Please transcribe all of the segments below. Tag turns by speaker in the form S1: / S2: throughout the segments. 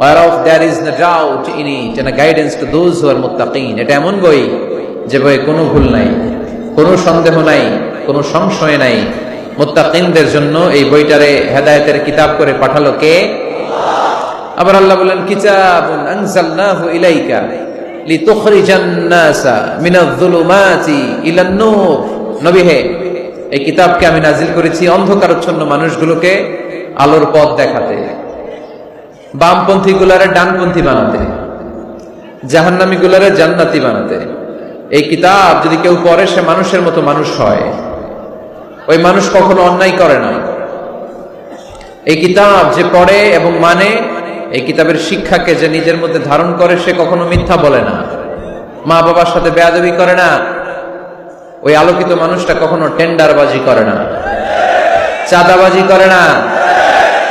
S1: whereof there is no doubt in it and a guidance to those who are muttaqin. এটা এমন বই যে বইয়ে কোনো ভুল নাই, কোনো সন্দেহ নাই, কোনো সংশয় নাই। মুত্তাকিনদের জন্য এই বইটারে হেদায়েতের কিতাব করে পাঠালো কে? আবার আল্লাহ বলেন, কিতাবুন আনজালনাহু ইলাইকা লিতুখরিজান নাসা মিনায-যুলুমাতি ইলান নূর। নবী হে, এই কিতাবকে আমি নাজিল করেছি অন্ধকারচ্ছন্ন মানুষগুলোকে আলোর পথ দেখাতে। বামপন্থী গুলারে ডানপন্থী বানাতে, জাহান্নামী গুলারে জান্নাতি বানাতে। এই কিতাব যদি কেউ পড়ে, সে মানুষের মতো মানুষ হয়। ওই মানুষ কখনো অন্যায় করে না। এই কিতাব যে পড়ে এবং মানে এই কিতাবের শিক্ষাকে যে নিজের মধ্যে ধারণ করে, সে কখনো মিথ্যা বলে না। মা বাবার সাথে বেয়াদবি করে না। ওই আলোকিত মানুষটা কখনো টেন্ডারবাজি করে না। চাঁদাবাজি করে না।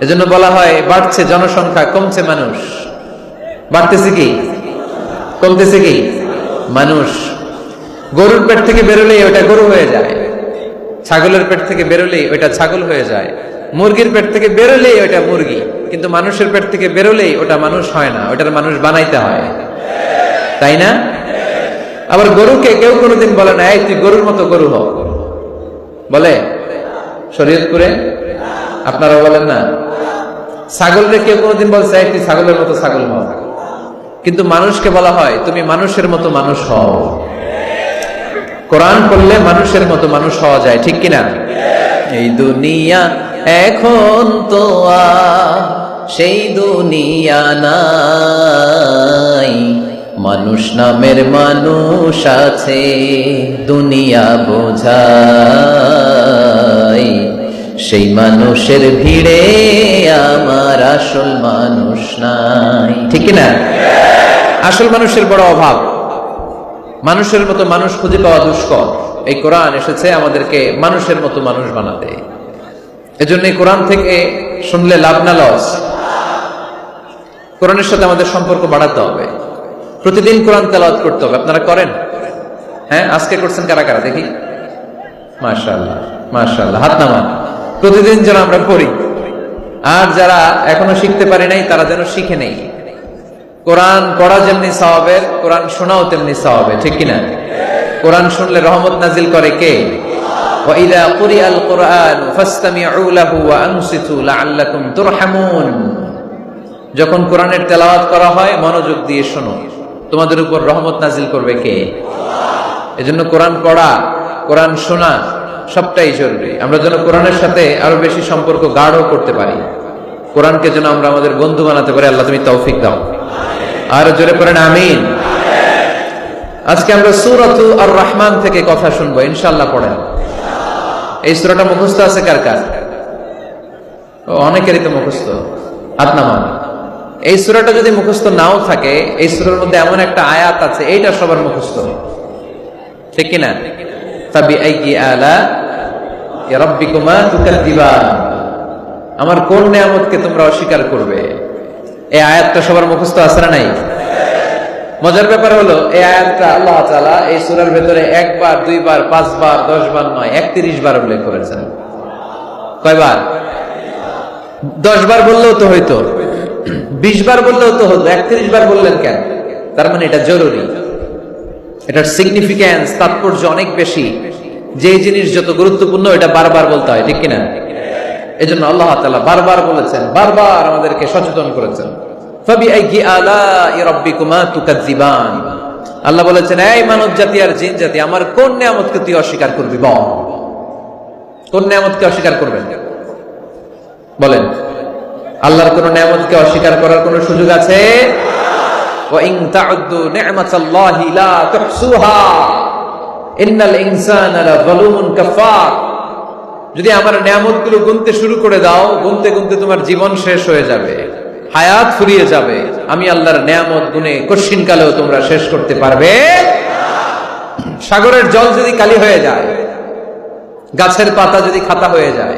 S1: এজন্য বলা হয়, বাড়ছে জনসংখ্যা, কমছে মানুষ। বাড়তেছে কি? কমতেছে কি? মানুষ। গরুর পেট থেকে বেরোলেই ওটা গরু হয়ে যায়। ছাগলের পেট থেকে বেরোলেই ওটা ছাগল হয়ে যায়। মুরগির পেট থেকে বেরোলেই ওটা মুরগি। কিন্তু মানুষের পেট থেকে বেরোলেই ওটা মানুষ হয় না, ওটার মানুষ বানাইতে হয়। তাই না? আবার গরুকে কেউ কোনোদিন বলে না, এই, তুই গরুর মতো গরু হ। বলে? শরীয়তপুরে? আপনারা বলেন না। ছাগলরে কেউ কোনোদিন বলছে তুই ছাগলের মতো ছাগল হ কিন্তু মানুষকে বলা হয়, তুমি মানুষের মতো মানুষ হও। কোরআন পড়লে মানুষের মতো মানুষ হওয়া যায়, ঠিক কিনা? এই দুনিয়া এখন তো সেই দুনিয়া নাই। মানুষ নামের মানুষ আছে, দুনিয়া বোঝাই সেই মানুষের ভিড়ে আমার আসল মানুষ নাই। ঠিক না? আসল মানুষের বড় অভাব। মানুষের মতো মানুষ খুঁজে পাওয়া দুষ্কর। এই কোরআন এসেছে আমাদেরকে মানুষের মতো মানুষ বানাতে। এজন্য এই কোরআন থেকে শুনলে লাভ না লস। কোরআনের সাথে আমাদের সম্পর্ক বাড়াতে হবে। প্রতিদিন কোরআন তেলাওয়াত করতে হবে। আপনারা করেন? হ্যাঁ আজকে করছেন কারা কারা? দেখি। মাশাআল্লাহ মাশাআল্লাহ, হাত নামান। প্রতিদিন যেন আমরা পড়ি আর যারা এখনো শিখতে পারি নাই তারা যেন শিখে নেই কোরআন পড়া যেমনি সওয়াবের কোরআন শোনাও তেমনি সওয়াবের ঠিক কিনা কোরআন শুনলে রহমত নাজিল করে কে وَإِذَا قُرِئَ الْقُرْآنُ فَاسْتَمِعُوا لَهُ وَأَنصِتُوا لَعَلَّكُمْ تُرْحَمُونَ যখন কোরআনের তেলাওয়াত করা হয় মনোযোগ দিয়ে শোনো তোমাদের উপর রহমত নাজিল করবে কে এজন্য কোরআন পড়া কোরআন শোনা সবটাই জরুরি। আমরা যেন কোরআনের সাথে আরও বেশি সম্পর্ক গাঢ় করতে পারি। কোরআনকে যেন আমরা আমাদের বন্ধু বানাতে পারি, আল্লাহ তুমি তৌফিক দাও। আর জোরে পড়েন, আমিন। আজকে আমরা সুরতু আর রহমান থেকে কথা শুনব ইনশাল্লাহ পড়েন। এই সুরাটা মুখস্থ আছে কার কার? অনেকেরই তো মুখস্থ। হাত এই সুরাটা যদি মুখস্থ নাও থাকে, এই সুরার মধ্যে এমন একটা আয়াত আছে, এইটা সবার মুখস্থ। ঠিক কিনা? আমার কোন নিয়ামতকে তোমরা অস্বীকার করবে? এই আয়াতটা সবার মুখস্থ না নাই? মজার ব্যাপার হলো, এই আয়াতটা আল্লাহ তাআলা এই সূরার ভেতরে একবার, দুইবার, পাঁচবার, দশবার নয়, একত্রিশ বার উল্লেখ করেছেন। কয়বার? দশ বার বললেও তো হইতো। বিশ বার বললেও তো হতো, একত্রিশ বার বললেন কেন? তার মানে এটা জরুরি। এটার সিগনিফিক্যান্স তাৎপর্য অনেক বেশি। যে জিনিস যত গুরুত্বপূর্ণ, এটা বারবার বলতে হয়, ঠিক কিনা? এজন্য আল্লাহ তাআলা বারবার বলেছেন, বারবার আমাদেরকে সচেতন করেছেন। আল্লাহ বলেছেন, এই মানব জাতি আর জিন জাতি আমার কোন নিয়ামতকে তুই অস্বীকার করবি, বল? কোন নিয়ামতকে অস্বীকার করবেন? বলেন, আল্লাহর কোন নিয়ামতকে অস্বীকার করার কোন সুযোগ আছে? وَإِن تَعُدُّوا نِعْمَةَ اللَّهِ لَا تُحْصُوهَا إِنَّ الْإِنسَانَ لَظَلُومٌ كَفَّارٌ যদি আমার নিয়ামতগুলো গুনতে শুরু করে দাও গুনতে গুনতে তোমার জীবন শেষ হয়ে যাবে হায়াত ফুরিয়ে যাবে আমি আল্লাহর নিয়ামত গুনে কশিন কালেও তোমরা শেষ করতে পারবে সাগরের জল যদি কালি হয়ে যায় গাছের পাতা যদি খাতা হয়ে যায়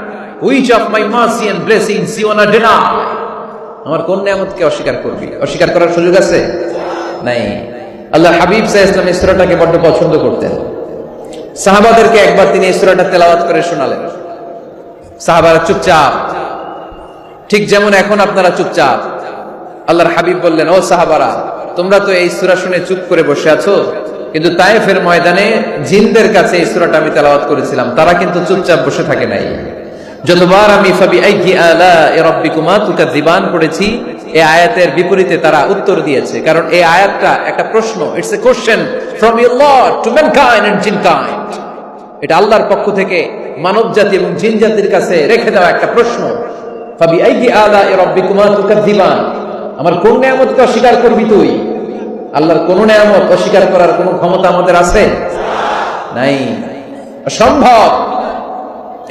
S1: which of my mercy and blessings you want deny আমার কোন নিয়ামতকে অস্বীকার করবি? অস্বীকার করার সুযোগ আছে? নাই। আল্লাহ হাবিব সাহেব ইসলাম এই সূরাটাকে বড্ড পছন্দ করতেন। সাহাবাদেরকে একবার তিনি এই সূরাটা তেলাওয়াত করে শোনালেন। সাহাবারা চুপচাপ। ঠিক যেমন এখন আপনারা চুপচাপ। আল্লাহর হাবিব বললেন, ও সাহাবারা, তোমরা তো এই সুরা শুনে চুপ করে বসে আছো। কিন্তু তায়েফের ময়দানে জিনদের কাছে এই সুরাটা আমি তেলাওয়াত করেছিলাম। তারা কিন্তু চুপচাপ বসে থাকে নাই। যতবার আমি ফাবি আলা রাব্বিকুমা তুকাযিবান পড়েছি এই আয়াতের বিপরীতে তারা উত্তর দিয়েছে। কারণ এই আয়াতটা একটা প্রশ্ন it's a question from your Lord to mankind and এটা আল্লাহর পক্ষ থেকে মানব জাতি এবং জিন জাতির কাছে রেখে দেওয়া একটা প্রশ্ন। ফাবি আইকি আলা রাব্বিকুমা তুকাযিবান আমার কোন নিয়ামতকে অস্বীকার করবি তুই? আল্লাহর কোন নিয়ামত অস্বীকার করার কোন ক্ষমতা আমাদের আছে? নাই। অসম্ভব!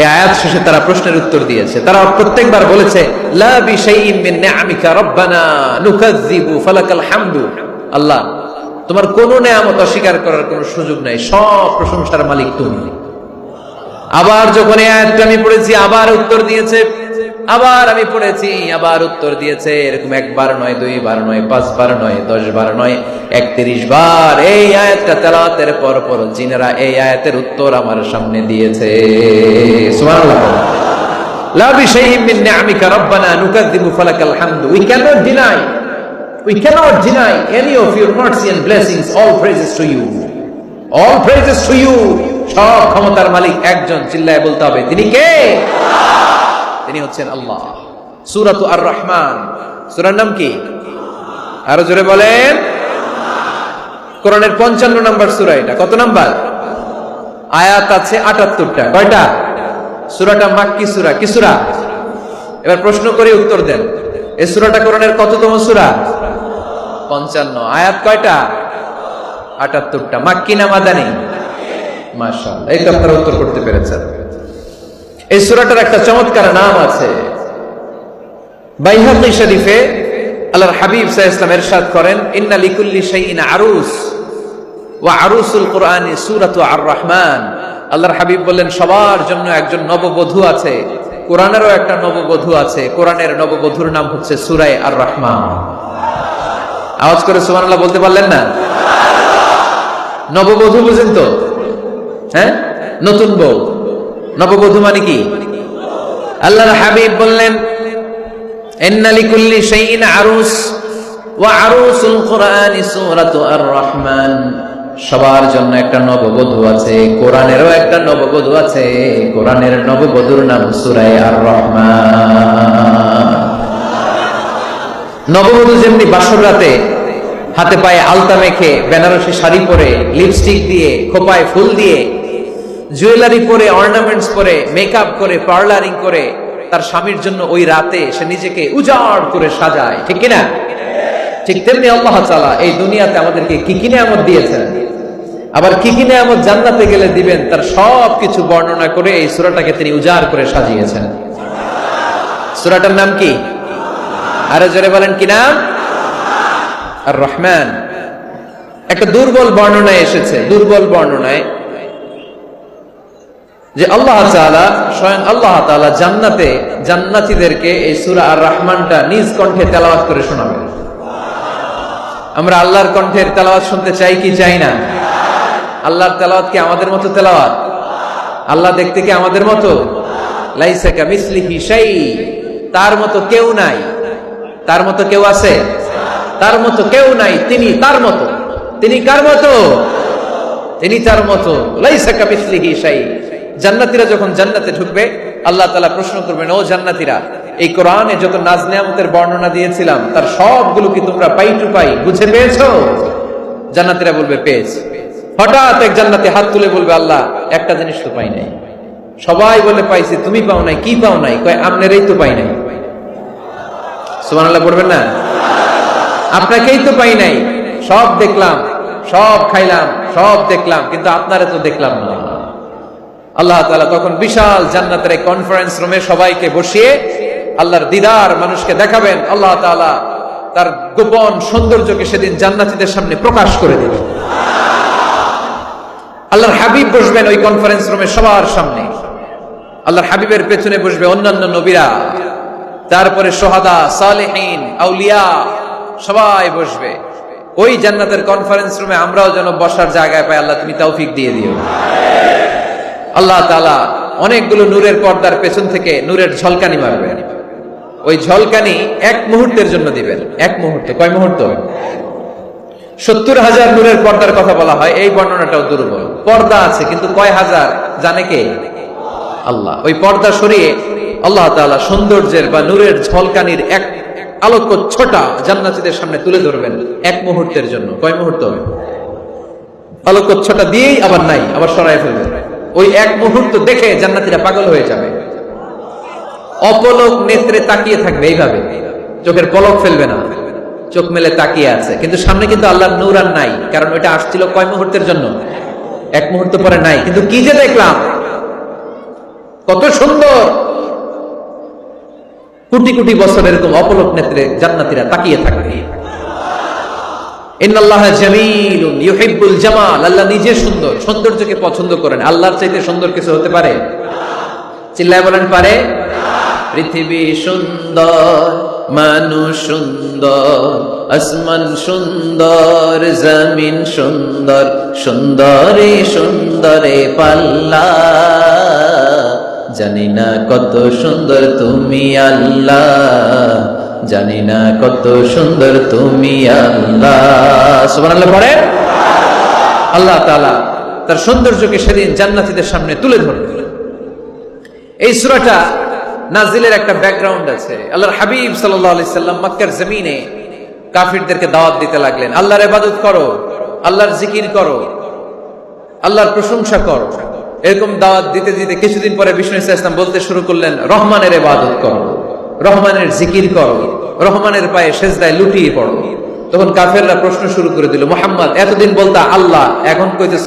S1: এই আয়াত শেষে তারা প্রশ্নের উত্তর দিয়েছে। তারা প্রত্যেকবার বলেছে, লা বিশাইইন মিন নিআমিকা রব্বানা নুকাযযিবু ফালাকাল হামদু। আল্লাহ, তোমার কোন নেয়ামত অস্বীকার করার কোনো সুযোগ নাই, সব প্রশংসার মালিক তুমি। আবার যখন এই আয়াতটা আমি পড়েছি, আবার উত্তর দিয়েছে আবার আমি পড়েছি, আবার উত্তর দিয়েছে, এরকম একবার নয় দুই দুইবার নয় পাঁচ পাঁচবার নয় দশ বার নয়, একত্রিশ বার। এই আয়াতটা তেলাওয়াতের পর পর জিনেরা এই আয়াতের উত্তর আমার সামনে দিয়েছে। We you all praises to you সব ক্ষমতার মালিক একজন, চিল্লায় বলতে হবে। তিনি কে? তিনি হচ্ছেন আল্লাহ। সূরাত আর রহমান সূরার নাম কি? আরও জোরে বলেন। কোরআনের পঞ্চান্ন নম্বর সূরা এটা। কত নাম্বার? আয়াত আছে আটাত্তরটা। কয়টা? সূরাটা সূরা। কি সূরা? এবার প্রশ্ন করে উত্তর দেন। এই সূরাটা কোরআনের কততম সূরা? পঞ্চান্ন। আয়াত কয়টা? আটাত্তরটা। মাক্কি না মাদানি? এই তো আপনারা উত্তর করতে পেরেছেন। এই সূরাটার একটা চমৎকার নাম আছে। বাইহাকি শরীফে আল্লাহর হাবিব আলাইহি ওয়াসাল্লাম ইরশাদ করেন, ইন্না লিকুল্লি শাইইন আরুস ওয়া আরুসুল কোরআনি সূরাতু আর রহমান আল্লাহর হাবিব বললেন, সবার জন্য একজন নববধূ আছে। কোরআনেরও একটা নববধূ আছে। কোরআনের নববধূর নাম হচ্ছে সূরায়ে আর রহমান আওয়াজ করে সুবহানাল্লাহ বলতে পারলেন না? নববধূ বুঝেন তো? হ্যাঁ? নতুন বউ। নববধূ মানে কি? আল্লাহর হাবিব বললেন সবার জন্য একটা নববধূ আছে, কোরআনেরও একটা নববধূ আছে, কোরআনের নববধূর নাম সূরায়ে আর রহমান নববধূ যেমনি বাসর রাতে হাতে পায়ে আলতা মেখে বেনারসি শাড়ি পরে লিপস্টিক দিয়ে, খোপায় ফুল দিয়ে জুয়েলারি পরে অর্নামেন্টস পরে মেকআপ করে পার্লারিং করে, তার স্বামীর জন্য ওই রাতে সে নিজেকে উজাড় করে সাজায়, ঠিক কিনা? ঠিক তেমনি আল্লাহ তাআলা এই দুনিয়াতে আমাদেরকে কি কি নিয়ামত দিয়েছেন? আবার কি কি নিয়ামত জান্নাতে গেলে দিবেন, তার সব কিছু বর্ণনা করে এই সূরাটাকে তিনি উজাড় করে সাজিয়েছেন। সূরাটার নাম কি? আরে জোরে বলেন, কি নাম? আর রহমান একটা দুর্বল বর্ণনায় এসেছে, দুর্বল বর্ণনায়। যে আল্লাহ তাআলা, স্বয়ং আল্লাহ তাআলা জান্নাতে জান্নাতীদেরকে এই সূরা আর রহমানটা নিজ কণ্ঠে তেলাওয়াত করে শোনাবেন আমরা আল্লাহর কণ্ঠের তেলাওয়াত শুনতে চাই কি চাই না? আল্লাহর তেলাওয়াত কি আমাদের মতো তেলাওয়াত? আল্লাহ দেখতে কি আমাদের মতো? শাই, তার মতো কেউ নাই। তার মতো কেউ আছে? তার মতো কেউ নাই, তিনি তার মতো। তিনি কার মতো? তিনি তার মতো। লাইসা কামিসলিহি শাই। জান্নাতীরা যখন জান্নাতে ঢুকবে, আল্লাহ তাআলা প্রশ্ন করবেন, ও জান্নাতীরা, এই কোরআনে যত নাজ নিয়ামতের বর্ণনা দিয়েছিলাম, তার সবগুলো কি তোমরা পাই টু পাই বুঝে পেয়েছ? জান্নাতীরা বলবে, পেয়েছি। হঠাৎ এক জান্নাতে হাত তুলে বলবে, আল্লাহ, একটা জিনিস তো পাই নাই। সবাই বলে, পাইছি, তুমি পাও নাই, কি পাও নাই? কয় আপনারই তো পাই নাই। সুবহানাল্লাহ পড়বেন না? আপনাকেই তো পাই নাই। সব দেখলাম, সব খাইলাম, সব দেখলাম, কিন্তু আপনারে তো দেখলাম না। আল্লাহ তালা তখন বিশাল জান্নাতের এক কনফারেন্স রুমে সবাইকে বসিয়ে আল্লাহর দিদার মানুষকে দেখাবেন। আল্লাহ তাআলা তার গোপন সৌন্দর্যকে সেদিন জান্নাতীদের সামনে প্রকাশ করে দেবেন। আল্লাহর হাবিব বসবেন ওই কনফারেন্স রুমে সবার সামনে। আল্লাহর হাবিবের পেছনে বসবে অন্যান্য নবীরা। তারপরে সোহাদা, সালেহীন, আউলিয়া সবাই বসবে। ওই জান্নাতের কনফারেন্স রুমে আমরাও যেন বসার জায়গায় পাই, আল্লাহ তুমি তৌফিক দিয়ে দিও। আল্লাহ তালা অনেকগুলো নূরের পর্দার পেছন থেকে নূরের ঝলকানি মারবেন। ওই ঝলকানি এক মুহূর্তের জন্য দিবেন। এক মুহূর্তে। কয় মুহূর্ত? সত্তর হাজার নূরের পর্দার কথা বলা হয়, এই বর্ণনাটাও দুর্বল। পর্দা আছে, কিন্তু কয় হাজার জানে কে? আল্লাহ। ওই পর্দা সরিয়ে আল্লাহ তাআলা সৌন্দর্যের বা নূরের ঝলকানির এক আলোক ছোটা জান্নাতীদের সামনে তুলে ধরবেন এক মুহূর্তের জন্য। কয় মুহূর্ত? আলোক ছোটা দিয়েই আবার নাই, আবার সরাই ফেলবেন। ওই এক মুহূর্ত দেখে জান্নাতীরা পাগল হয়ে যাবে। অপলক নেত্রে তাকিয়ে থাকবে এইভাবে। চোখের পলক ফেলবে না। চোখ মেলে তাকিয়ে আছে। কিন্তু সামনে কিন্তু আল্লাহর নূর আর নাই, কারণ ওইটা আসছিল কয় মুহূর্তের জন্য? এক মুহূর্ত পরে নাই। কিন্তু কি যে দেখলাম? কত সুন্দর! কোটি কোটি বছর এরকম অপলক নেত্রে জান্নাতীরা তাকিয়ে থাকবে। ইউহিব্বুল জামাল। আল্লাহ নিজে সুন্দর, সৌন্দর্যকে পছন্দ করেন। আল্লাহর চাইতে সুন্দর কিছু হতে পারে? চিল্লায় বলেন, পারে? পৃথিবী সুন্দর, মানুষ সুন্দর সুন্দর, জমিন সুন্দর, সুন্দরে সুন্দরে পাল্লা। জানি না কত সুন্দর তুমি আল্লাহ। জানি না কত সুন্দর তুমি আল্লাহ। পড়ে আল্লাহ তাআলা তার সৌন্দর্যকে সেদিন জান্নাতীদের সামনে তুলে ধরবে এই সূরাটা নাজিলের একটা ব্যাকগ্রাউন্ড আছে। আল্লাহর হাবিব সাল্লাম মক্কার জমিনে কাফিরদেরকে দাওয়াত দিতে লাগলেন। আল্লাহর ইবাদত করো, আল্লাহর জিকির করো, আল্লাহর প্রশংসা করো। এরকম দাওয়াত দিতে দিতে কিছুদিন পরে বিষ্ণু ইসলাম বলতে শুরু করলেন, রহমানের ইবাদত করো। রহমানের জিকির করো, রহমানের পায়ে সেজদায় লুটিয়ে পড়ো। তখন কাফেররা প্রশ্ন শুরু করে দিল, মোহাম্মদ, এতদিন বলতা আল্লাহ, এখন কইতেছ